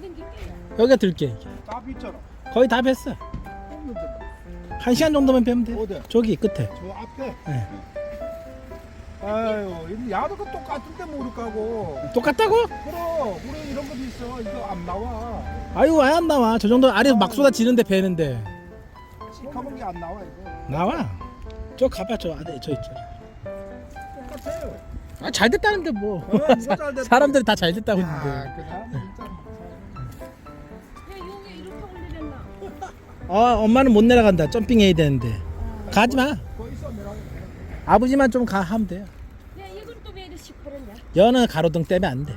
여기가 들게 이게. 다 있잖아. 거의 다 뱄어. 없는데. 한 시간 정도면 빼면 돼. 어디? 저기 끝에. 저 앞에. 네. 아유, 이 야도가 똑같은데 모를 까고. 똑같다고? 그럼 우리 이런 것도 있어. 이거 안 나와. 아유 왜 안 나와? 저 정도 아래 막 쏟아지는데 배는데 시커먼 게안 나와 이거. 나와. 저 가봐 저 안에 저 있잖아. 똑같아요. 아잘 됐다는데 뭐. 어, 누가 잘 됐다. 사람들이 다 잘 됐다고 야, 했는데. 그 사람 어 엄마는 못 내려간다. 점핑 해야 되는데. 가지 마. 거 있어 내가. 아버지만 좀 가 하면 돼요. 야 이건 또? 여는 가로등 떼면 안 돼. 아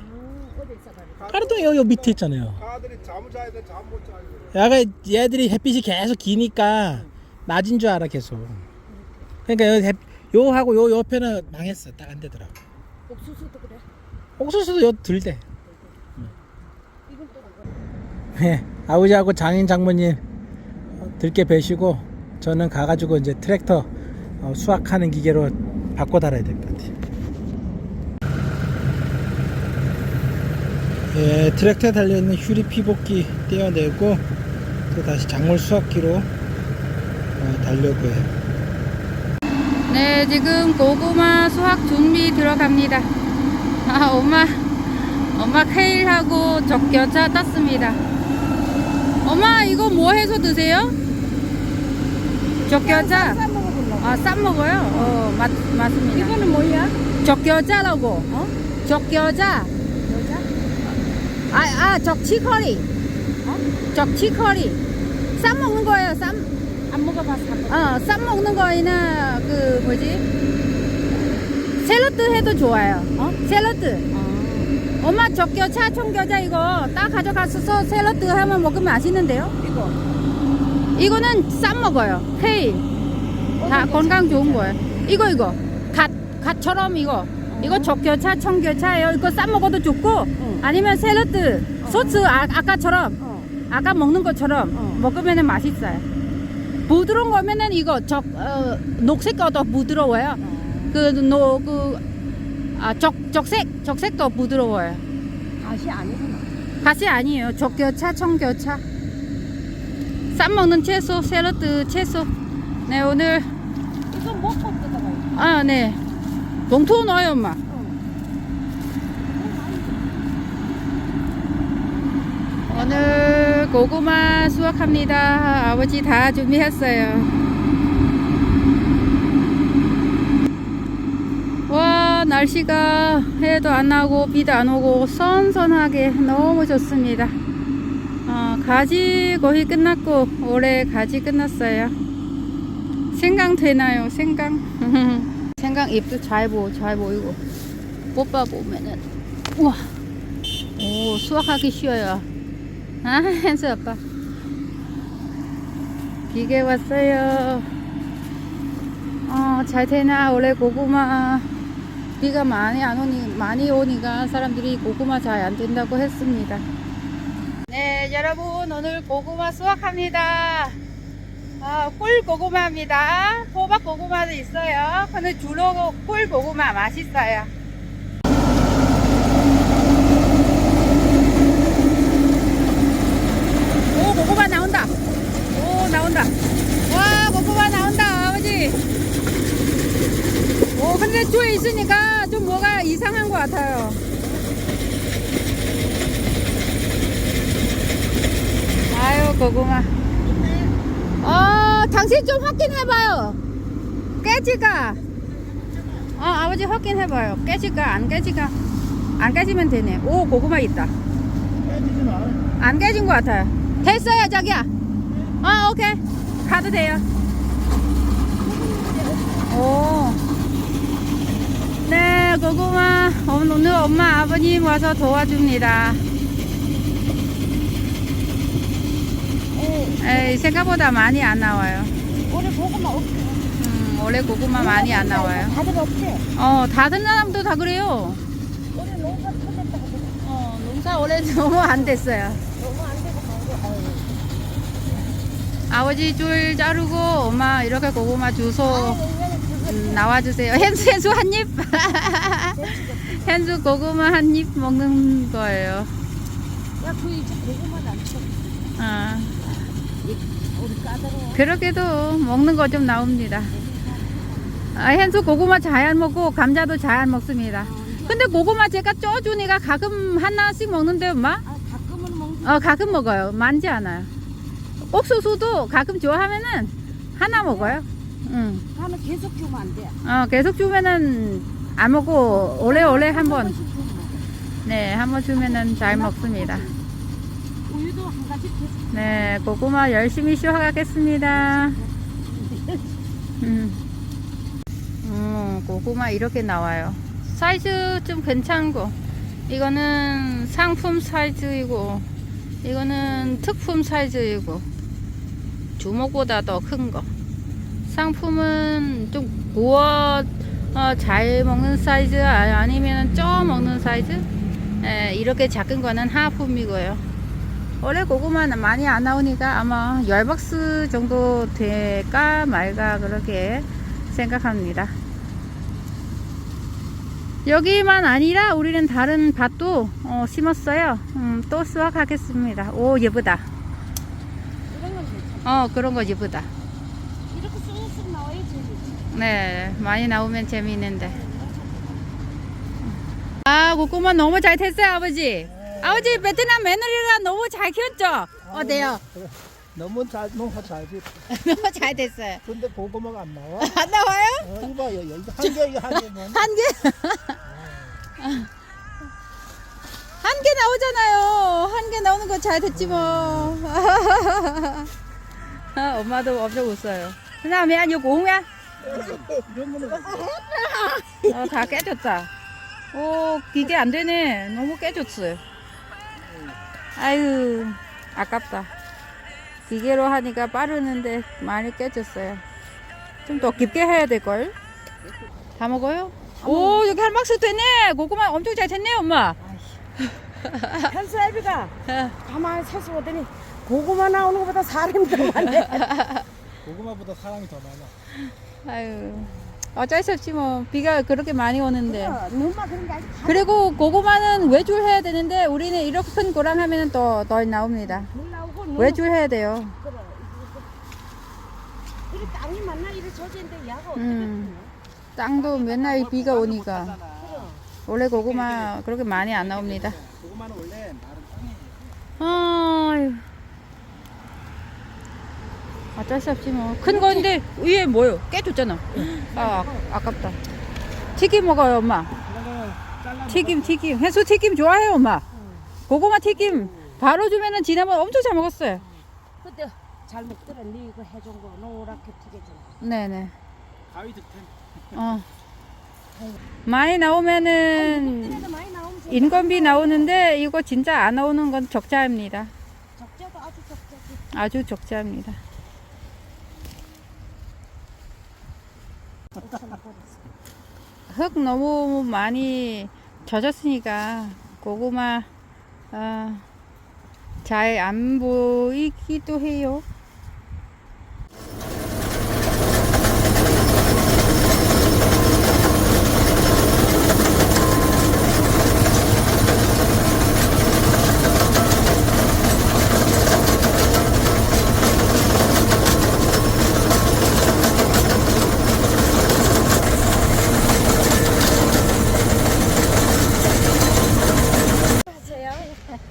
어디 있어 가리? 가로등 여기 밑에 있잖아요. 아들이 잠을 자야 돼. 잠 못 자요. 야가 얘들이 햇빛이 계속 기니까 낮인 줄 알아 계속. 그러니까 요, 햇, 요 하고 요 옆에는 망했어. 딱 안 되더라고. 옥수수도 그래. 옥수수도 요 들대. 이건 또. 예, 아버지하고 장인 장모님 어, 들게 배시고 저는 가가지고 이제 트랙터 어, 수확하는 기계로 바꿔 달아야 될 것 같아요. 예, 트랙터에 달려있는 휴리 피복기 떼어내고 또 다시 작물 수확기로 어, 달려고 해요. 네, 지금 고구마 수확 준비 들어갑니다. 아, 엄마, 엄마 케일하고 적겨자 땄습니다. 엄마, 이거 뭐 해서 드세요? 적겨자? 아, 쌈 먹어요? 어, 맞, 맞습니다. 이거는 뭐야? 적겨자라고, 어? 적겨자. 여자? 아, 아, 적치커리. 어? 적치커리. 쌈 먹는 거예요, 쌈. 안 먹어봤어. 어, 쌈 먹는 거에는 그 뭐지? 샐러드 해도 좋아요. 어? 샐러드. 엄마 적겨차 청겨자 이거 딱 가져가서 샐러드 하면 먹으면 맛있는데요? 이거. 이거는 쌈 먹어요. 케일. 다 건강 좋은 거예요. 이거 이거 갓 갓처럼 이거. 이거 적겨차 청겨차예요. 이거 쌈 먹어도 좋고 응. 아니면 샐러드 소스 아, 아까처럼 어. 아까 먹는 것처럼 어. 먹으면 맛있어요. 부드러운 거면은 이거 적 어, 녹색 거더 부드러워요. 그노그 아, 적 적색 적색도 부드러워요. 다시 아니구나. 가시 아니에요. 적겨차 청겨차. 쌈 먹는 채소 샐러드 채소. 네 오늘 이거 먹고 뜯어가요. 아 네. 봉투 넣어요 엄마. 오늘 고구마 수확합니다. 아버지 다 준비했어요. 와, 날씨가 해도 안 나고 비도 안 오고 선선하게 너무 좋습니다. 어, 가지 거의 끝났고 올해 가지 끝났어요. 생강 되나요? 생강? 생강 잎도 잘 보, 잘 보이고 뽑아 보면은 우와, 오 수확하기 쉬워요. 아, 현수 아빠. 비계 왔어요. 어, 잘 되나? 올해 고구마 비가 많이 안 오니, 많이 오니까 사람들이 고구마 잘 안 된다고 했습니다. 네, 여러분, 오늘 고구마 수확합니다. 아, 꿀 고구마입니다. 호박 고구마도 있어요. 근데 주로 꿀 고구마 맛있어요. 오 고구마 나온다 오 나온다 와 고구마 나온다 아버지 오 근데 주에 있으니까 좀 뭐가 이상한 것 같아요 아유 고구마 어 당신 좀 확인해봐요 깨질까 어 아버지 확인해봐요 깨질까 안 깨질까 안 깨지면 되네 오 고구마 있다. 안 깨진 것 같아요. 됐어요, 자기야. 아, 오케이. 가도 돼요. 오. 네, 고구마. 오늘 엄마, 아버님 와서 도와줍니다. 에이, 생각보다 많이 안 나와요. 올해 고구마 없지. 음, 올해 고구마 많이 안 나와요. 다들 없지. 어, 다른 사람도 다 그래요. 올해 농사 터졌다. 어, 농사 올해 너무 안 됐어요. 너무 안 되고. 아유. 아버지 줄 자르고 엄마 이렇게 고구마 주소 그거 음, 나와주세요. 현수 현수 한 입. 현수 고구마 한 입 먹는 거예요. 그 이제 고구마도 안 쳐. 아, 우리 까다로워. 그렇게도 먹는 거 좀 나옵니다. 아, 현수 고구마 잘 먹고 감자도 잘 먹습니다. 근데 고구마 제가 쪄주니까 가끔 하나씩 먹는데 엄마? 아 가끔은 먹는. 어, 가끔 먹어요. 많지 않아요. 옥수수도 가끔 좋아하면은 하나 먹어요. 응. 나는 계속 주면 안 돼. 어, 계속 주면은 안 먹고 오래오래 한 번, 번씩 주면 먹어. 네, 한 번 주면은 잘 먹습니다. 우유도 한 가지 계속. 네, 고구마 열심히 쉬어가겠습니다. 음. 음, 고구마 이렇게 나와요. 사이즈 좀 괜찮고, 이거는 상품 사이즈이고, 이거는 특품 사이즈이고, 주먹보다 더 큰 거. 상품은 좀 구워 어, 잘 먹는 사이즈 아- 아니면 쪄 먹는 사이즈? 예, 이렇게 작은 거는 하품이고요. 원래 고구마는 많이 안 나오니까 아마 열 박스 정도 될까 말까 그렇게 생각합니다. 여기만 아니라 우리는 다른 밭도 어, 심었어요. 음, 또 수확하겠습니다. 오 예쁘다. 어 그런 거 예쁘다. 이렇게 쑥쑥 나와야 재미지. 네 많이 나오면 재미있는데. 아 고구마 너무 잘 됐어요 아버지. 아버지 베트남 며느리가 너무 잘 키웠죠? 어때요? 너무 잘 농사 잘 짓. 너무 잘 됐어요. 근데 고구마가 안 나와. 안 나와요? 어, 이봐 여기 한 개, 이거 한 개? 한 개 나오잖아요. 한 개 나오는 거 잘 됐지 뭐. 아, 엄마도 엄청 웃어요. 그냥 왜 아니고 공야? 어, 다 깨졌다. 오, 이게 안 되네. 너무 깨졌어요. 아유, 아깝다. 기계로 하니까 빠르는데 많이 깨졌어요. 좀 더 깊게 해야 될걸? 다 먹어요? 오, 여기 한 박스 되네. 고구마 엄청 잘 됐네, 엄마. 현수 애비가 가만히 서서 보더니 고구마 나오는 것보다 사람이 더 많네. 고구마보다 사람이 더 많아. 아유, 어쩔 수 없지 뭐. 비가 그렇게 많이 오는데. 그런 게 그리고 고구마는 외줄 해야 되는데 우리는 이렇게 큰 고랑 하면 더, 더 나옵니다. 나오고 외줄 해야 돼요. 그래. 땅이 야가 어떻게 음. 땅도 맨날 비가 오니까. 원래 고구마 그렇게 많이 안 나옵니다. 고구마는 원래 마른 땅이. 아유. 어쩔 수 없지 뭐. 큰 건데 위에 뭐요? 깨졌잖아. 아, 아 아깝다. 튀김 먹어요, 엄마. 튀김, 튀김. 해수 튀김 좋아해요, 엄마. 고구마 튀김 바로 주면은 지난번 엄청 잘 먹었어요. 그때 잘 먹더라. 네 이거 해준 거 노랗게 튀겨진 거. 네네. 가위 득템. 어. 많이 나오면은 인건비 나오는데 이거 진짜 안 나오는 건 적자입니다. 적자도 아주 적자지. 아주 적자입니다. 흙 너무 많이 젖었으니까 고구마 아, 잘안 보이기도 해요.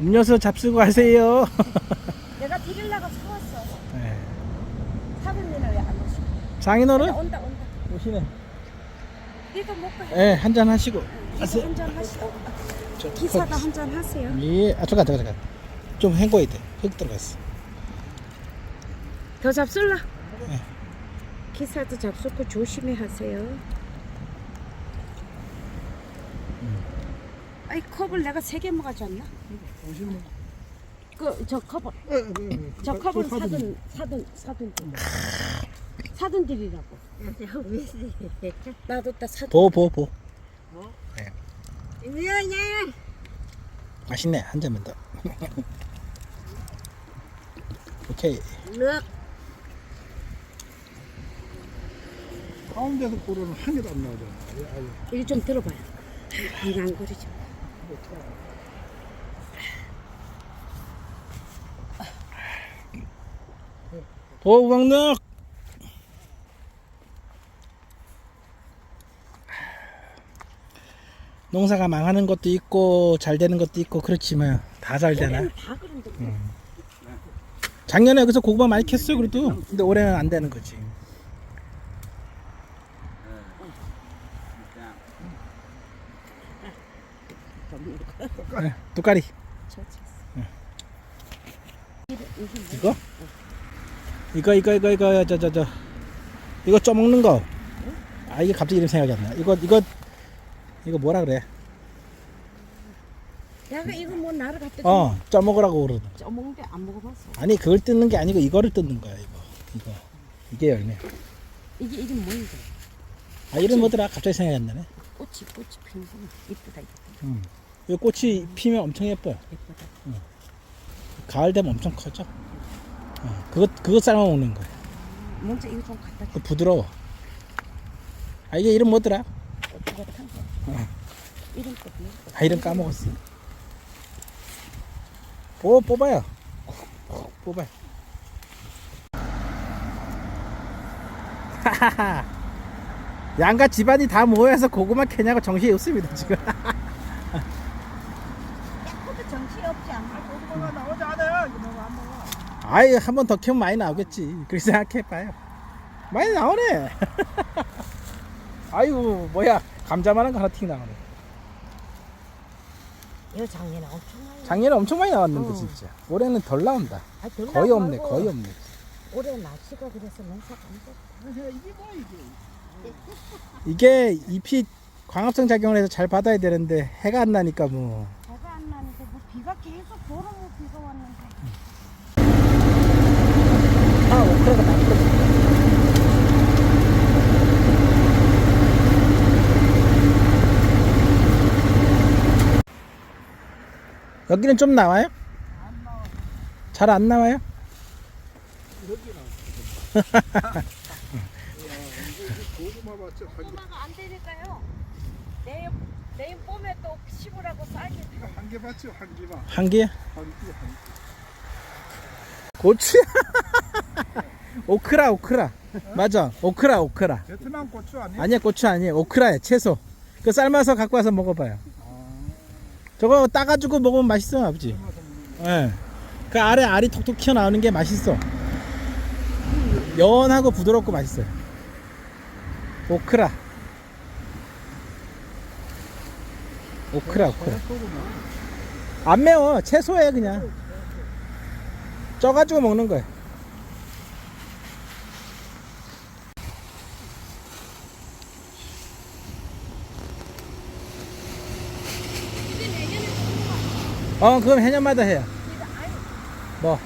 음료수 잡수고 가세요. 내가 드리려고 사왔어. 네. 사부님은 왜안 오시? 장인어른 온다 온다. 오시네. 이거 먹고 해. 예, 한잔 하시고. 이거 한잔 하시고. 저, 기사도 한잔 하세요. 예, 아 잠깐 잠깐 잠깐. 좀 헹궈야 돼. 흙 들어갔어. 더 잡술라. 네. 기사도 잡수고 조심히 하세요. 아이 컵을 내가 세 개 먹어줬나? 오시면. 그저 컵을 어, 그, 저 그, 컵을 그 사돈 사돈 사돈 사돈들이라고. 나도 딱 사돈. 보, 보, 보. 미안해. 맛있네. 한 잔만 더. 오케이. 가운데서 보려면 한 개도 안 나오잖아. 아유, 일좀 들어봐요. 앙앙거리지. 오 우왕릉 농사가 망하는 것도 있고 잘 되는 것도 있고 그렇지만 다 잘 되나? 그런데 작년에 여기서 고구마 많이 캤어요 그래도. 근데 올해는 안 되는 거지. 네, 뚜까리. 이거? 이거 이거 이거 이거 저저저 이거 쪄먹는 거. 아 이게 갑자기 이름 생각이 안 나. 이거 이거 이거 뭐라 그래? 야가 이거 뭐 나를 갖다 어 쪄먹으라고 그러는. 거. 쪄먹는데 안 먹어봤어 아니 그걸 뜯는 게 아니고 이거를 뜯는 거야 이거 이거 이게 열매. 이게 이게 뭔지 아 이름 뭐더라? 갑자기 생각이 안 나네. 꽃이 꽃이 피는 거 이쁘다 이쁘다 음. 이 꽃이 피면 엄청 예뻐요. 예쁘다 가을 되면 엄청 커져. 어, 그거 그거 삶아 먹는 거야. 먼저 이거 좀 갖다 그 부드러워. 아 이게 이름 뭐더라? 줘탄 거. 이름 거 뭐? 아 이름 까먹었어. 오 뽑아요. 뽑아요. 하하하. 양가 집안이 다 모여서 고구마 캐냐고 정신이 없습니다 지금. 그것도 정신이 없지 않아 고구마가 나오지 않아요. 이거 너무 안 먹어. 아이 한번 더 키우면 많이 나오겠지. 그렇게 생각해봐요. 많이 나오네. 아이고 뭐야 감자만한 거 하나 틱 나오네. 이거 작년에 엄청 많이 작년에 엄청 많이 나왔는데 어. 진짜. 올해는 덜 나온다. 아, 덜 거의 나고 없네 거의 없네. 올해 날씨가 그래서 안 돼. 이게 뭐 이게? 이게 잎이 광합성 작용을 해서 잘 받아야 되는데 해가 안 나니까 뭐 비가 안 나는데 뭐 비가 계속 보름을 비가 왔는데 아, 오크라가 나쁘지. 여기는 좀 나와요? 잘 안 나와요? 고구마 고구마가 안 되니까요 내일 내일 봄에 또 심으라고 쌀게 이거 한개 밭이요 한 개만. 한 개? 한 개, 한 개. 고추? 오크라, 오크라. 맞아. 오크라, 오크라. 베트남 고추 아니야? 아니야, 고추 아니에요. 오크라야, 채소. 그 삶아서 갖고 와서 먹어봐요. 저거 따가지고 먹으면 맛있어, 아버지. 예. 그 아래 알이 톡톡 튀어나오는 게 맛있어. 연하고 부드럽고 맛있어요. 오크라. 오크라, 오크라. 안 매워. 채소에 그냥. 쪄가지고 먹는 거야. 어, 그럼 해년마다 해요. 뭐?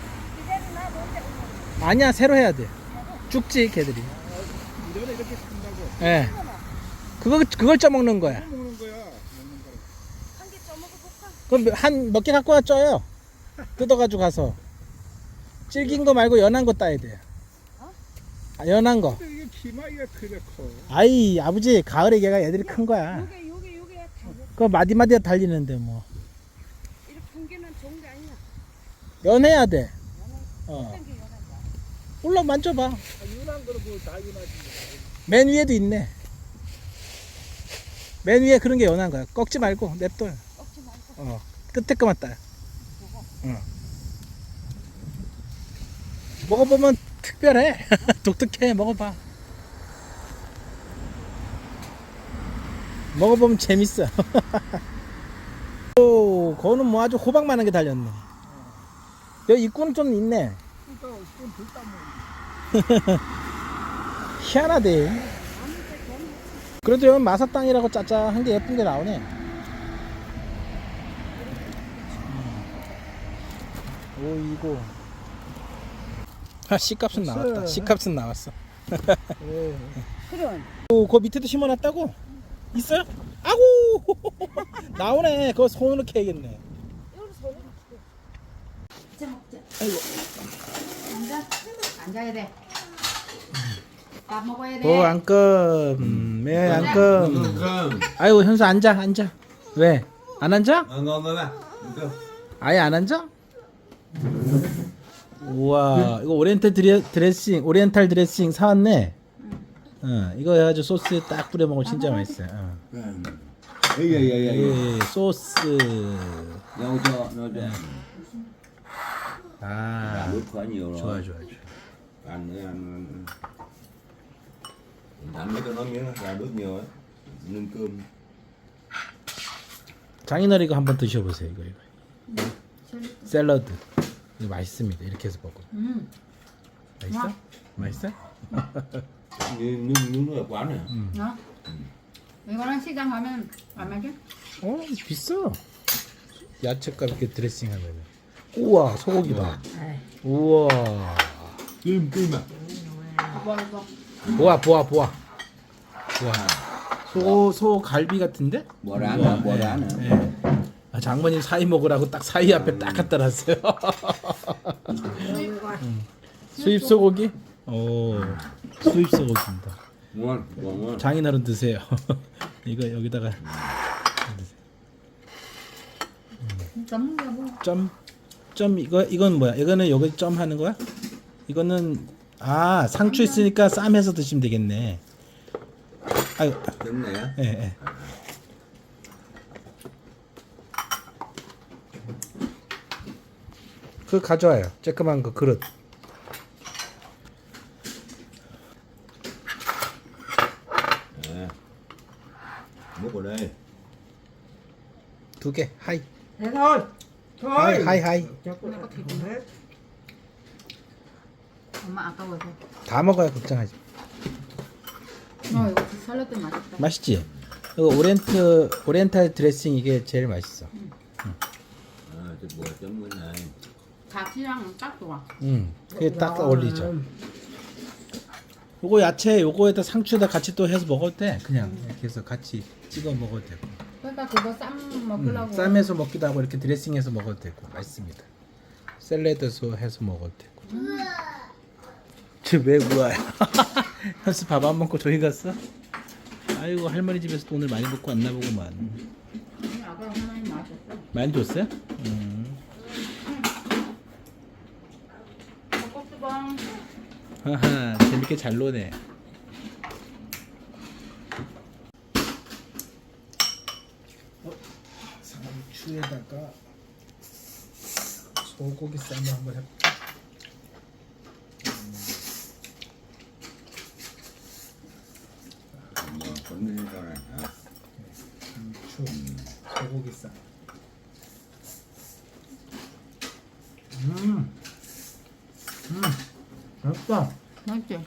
아니야, 새로 해야 돼. 죽지, 걔들이. 예. 그거, 그걸 쪄먹는 거야. 먹는 거야. 먹는 거야. 한개 쪄먹어볼까? 그럼 한 몇 개 갖고 와 쪄요. 뜯어가지고 가서. 질긴 거 말고 연한 거 따야 돼. 아, 연한 거. 근데 이게 키마이가 그래 커. 아이, 아버지, 가을에 걔가 애들이 큰 거야. 요게 요게 요게 다 그거 마디마디가 달리는데 뭐. 이렇게 큰 게는 좋은 게 아니야 연해야 돼. 어. 올라 만져봐. 맨 위에도 있네. 맨 위에 그런 게 연한 거야. 꺾지 말고 말고 어. 끝에 거만 따요. 응. 먹어보면 특별해. 독특해. 먹어봐. 먹어보면 재밌어. 오, 그거는 뭐 아주 호박 많은 게 달렸네. 여기 입구는 좀 있네. 그러니까 뭐. 희한하대. 그래도 여기 마사 땅이라고 짜짜한 게 예쁜 게 나오네. 음. 오 이거. 아 씨값은 나왔다. 씨값은 나왔어. 예. 그럼 오, 그 밑에도 심어놨다고? 있어요? 아고 나오네. 그거 손으로 캐야겠네. 여기 손에 이제 먹자. 아이고. 앉아. 앉아야 돼. 밥 먹어야 돼. 오 안끔. 매 안끔. Cơm 아이고 현수 앉아 앉아. 왜? 안 앉아? 아예 안 앉아? 우와 이거 오리엔탈 드레, 드레싱 오리엔탈 드레싱 사왔네 어 이거 해가지고 소스에 딱 뿌려 먹으면 진짜 맛있어요 어. 예 예 예예. 예, 소스 Nấu cho, nấu cho. 아 nhiều rồi. 좋아 좋아 좋아 Ăn nữa ăn. Đánh mấy cái nó nhớ ra nước nhiều ấy. Nâng cơm. 장인어른 이거 한번 드셔보세요 이거 이거 샐러드 이거 맛있습니다 이렇게 해서 먹어 음. 맛있어? 맛있어? Như quán này. 어? 이거랑 시장 가면 안 맞게? 어 비싸 야채값 이렇게 드레싱하면 우와 소고기 봐 우와 kim à. 보아 보아 보아 보아 소, 소 갈비 같은데? Bò 예, rán hả? 예. 아, 장모님 사이 먹으라고 딱 사이 앞에 딱 갖다 놨어요 음. 수입 소고기? 오 수입 소고기입니다 Ngon, bò ngon. 장인어른 드세요 이거 여기다가 점 뭐. 점, 점 이거 이건 뭐야? 이거는 여기 점 하는 거야? 이거는 아 상추 있으니까 쌈해서 드시면 되겠네. 아유, á. 예, 예. 그 가져와요. 쬐끄만 그 그릇. Vào đây. 두 개. 하이. thôi 하이 하이 하이. 엄마 아까워서. 다 먹어야 걱정하지. 어 이거 샐러드 맛있다. 맛있지? 이거 오리엔트 오리엔탈 드레싱 이게 제일 맛있어. Thịt bò chấm cái này. 같이랑 딱 좋아. 음. 그게 딱 어울리죠. 요거 야채 요거에다 상추에다 같이 또 해서 먹어도 돼. 그냥 이렇게 해서 같이 찍어 먹어도 되고. 그러니까 그거 쌈 음, 먹으려고. 쌈해서 먹기도 하고 이렇게 드레싱해서 먹어도 되고 맛있습니다. 샐러드도 해서 먹어도 되고. 쟤왜 우아야? 현수 밥 안 먹고 저기 갔어? 아이고 할머니 집에서 오늘 많이 먹고 왔나 보구만. 아까 하나님 맛있어. 많이 줬어요? 음. 볶음밥. 하하 재밌게 잘 노네. 어, 상추에다가 소고기 쌈을 한번 소고기 쌈. 음, 음, 맛있다. 맛있지?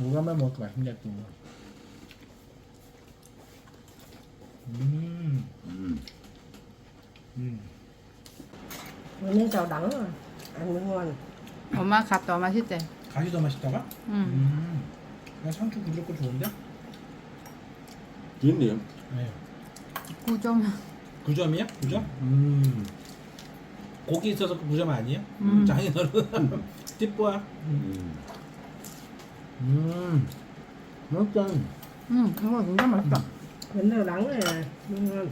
오감만 먹어도 맛있냐 또. 음, Ừ. 음. Chào đắng rồi ăn mới ngon 엄마 맛있대. 가시 더 맛있다가? 응. 음. 난 상추 부드럽고 좋은데? 9 điểm. 네. 9점. 9점이야? 9점? 음. 고기 있어서 그 9점 아니에요? 음. 장인 어른. 띠뽀야. Ừ. 음. 맛있다. 응, 이거 진짜 맛있다. này mới ngon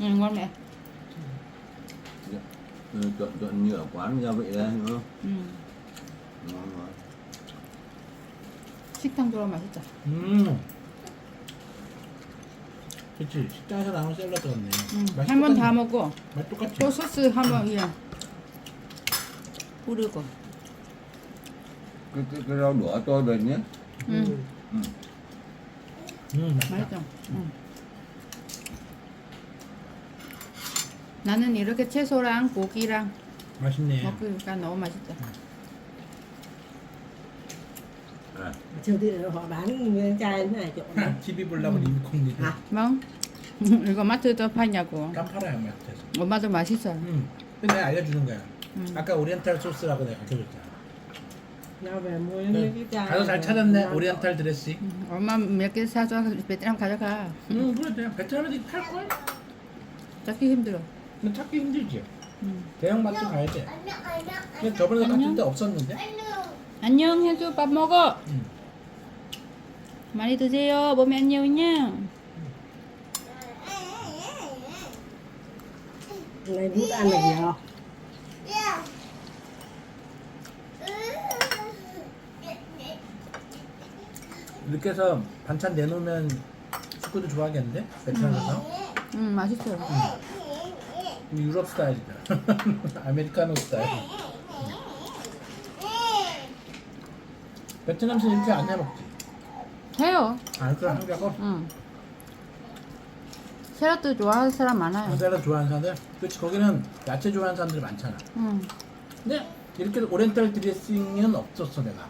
응, ngon mẹ. Ừ, như ở quán gia vị đây đúng không? 응. Ngon ngon. 식당 들어 맛있다. 음. 그치. 식당에서 나온 샐러드 같네. 응. 맛이 한번다 똑같네. 먹고 맛 똑같지? 또 소스 한번 그냥 뿌리고. Cái, cái, cái rau đũa tôi về nhé. 응. 음, 맛있다. 맛있죠. 응. 나는 이렇게 채소랑 고기랑 맛있네. 먹으니까 너무 맛있다. Thị họ bán nguyên chai thế này chỗ này TV 보려고 리모컨 아. 뭐? 이거 마트도 파냐고. 깜팔아요, 마트에서. 엄마도 맛있어. 음. 근데 내가 알려주는 거야. 음. 아까 오리엔탈 소스라고 내가 가르쳐줬잖아. nhau về mua những cái chai 가서 잘 찾았네, 오리엔탈 드레싱. 응. 엄마 몇 개 사줘 베트남 가져가. 응, 그래, 내가 베트남에도 팔걸? 찾기 힘들어. 근데 찾기 힘들지. 응. 대형 마트 가야 돼. 근데 저번에 갔을 때 없었는데? 안녕 해줘 밥 먹어. 응. 많이 드세요. 몸에 안녕냐. này bút ăn là gì hả 이렇게 해서 반찬 내놓으면 식구들 좋아하겠는데? 베트남에서? 음 맛있어요. 유럽 스타일이다. 아메리카노 스타일. 베트남에서 이렇게 안 해먹지. 해요. 아, 그래 한국하고 음. 샐러드 좋아하는 사람 많아요. 샐러드 좋아하는 사람들. 그렇지 거기는 야채 좋아하는 사람들이 많잖아. 음. 근데 이렇게 오리엔탈 드레싱은 없었어 내가.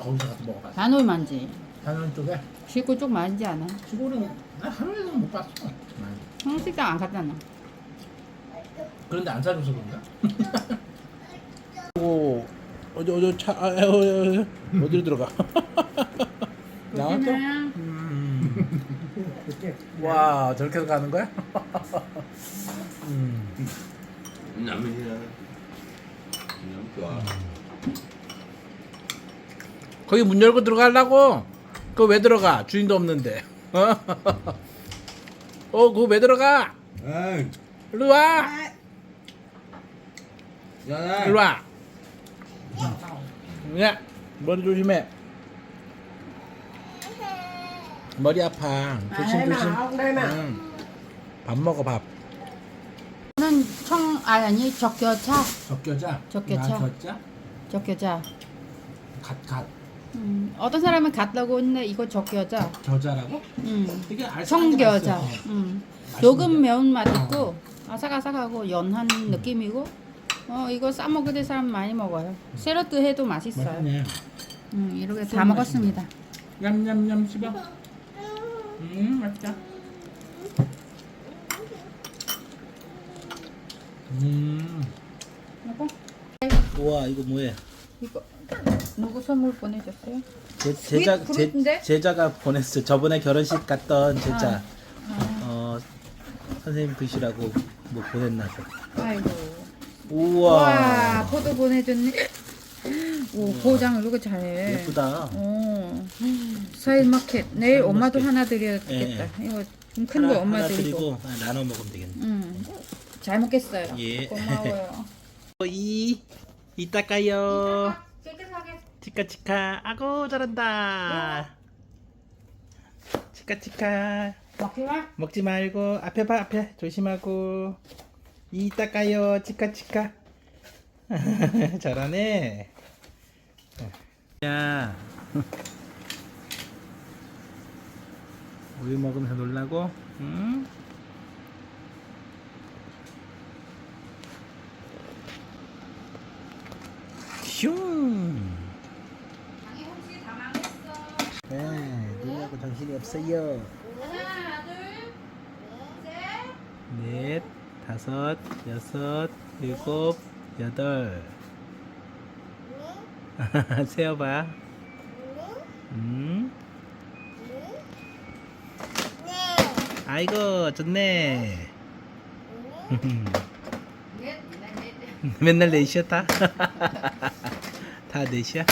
거기서 가서 먹어봤어. 다노이 만지. 다른 쪽에 시고 쪽 많지 않아. 시골은 나 하루에는 못 봤어. 한식당 안 갔잖아. 그런데 안 사줘서 그런가? 오 어디 어디 차 아, 어, 어, 어, 어디로 들어가? 나왔어? 음. 와 저렇게 해서 가는 거야? 음. 남이야. 남 좋아. 거기 문 열고 들어가려고? 그거 왜 들어가? 주인도 없는데. 어 그거 왜 들어가? Ê, 일로 와. Đây. 일로 와. 야 머리 조심해. 머리 아파. 조심 đây 조심. 응. 밥 먹어 밥. 저는 청 아니 아니 적겨차. 적겨자. 적겨자. 아, 젖자. 적겨자. 갓 갓. 음, 어떤 사람은 갓라고 했는데 이거 적겨자. 겨자라고? 음. 청겨자. 음. 맛있는데? 조금 매운맛 있고 아삭아삭하고 연한 느낌이고 어 이거 싸 먹을 때 사람 많이 먹어요. 샐러드 해도 맛있어요. 맛있네. 음, 이렇게 좀다 먹었습니다. 냠냠냠 씹어. 음 맛있다. 음. 여보, 우와 이거 뭐야? 이거 누구 선물 보내줬어요? 제, 제자 그- 제? 제자가 보냈어. 저번에 결혼식 갔던 제자. 어 선생님 글씨라고 뭐 보냈나 봐. 아이고. 우와. 와, 포도 보내줬네. 오, 포장 이렇게 잘해. 예쁘다. 오, 사일 마켓. 내일 엄마도. 하나 드려야겠다. 이거 좀큰거 하나- 엄마 하나 드리고. 드리고 아, 나눠 먹으면 되겠네. 음, 잘 먹겠어요. 예. 고마워요. 이 이따 가요. 깨끗하게. 치카치카. 아고 잘한다. 치카치카. 먹지 마. 먹지 말고 앞에 봐 앞에 조심하고 이따 가요 치카치카. 잘하네. 야. 우유 먹으면서 놀라고? 응? 슝. 네, 놀라고 정신이 없어요. 하나, 둘, 셋. 넷, 다섯, 여섯, 일곱, 여덟. 세어봐. 음. 아이고, 좋네. 맨날 넷이야, 다? 다 넷이야?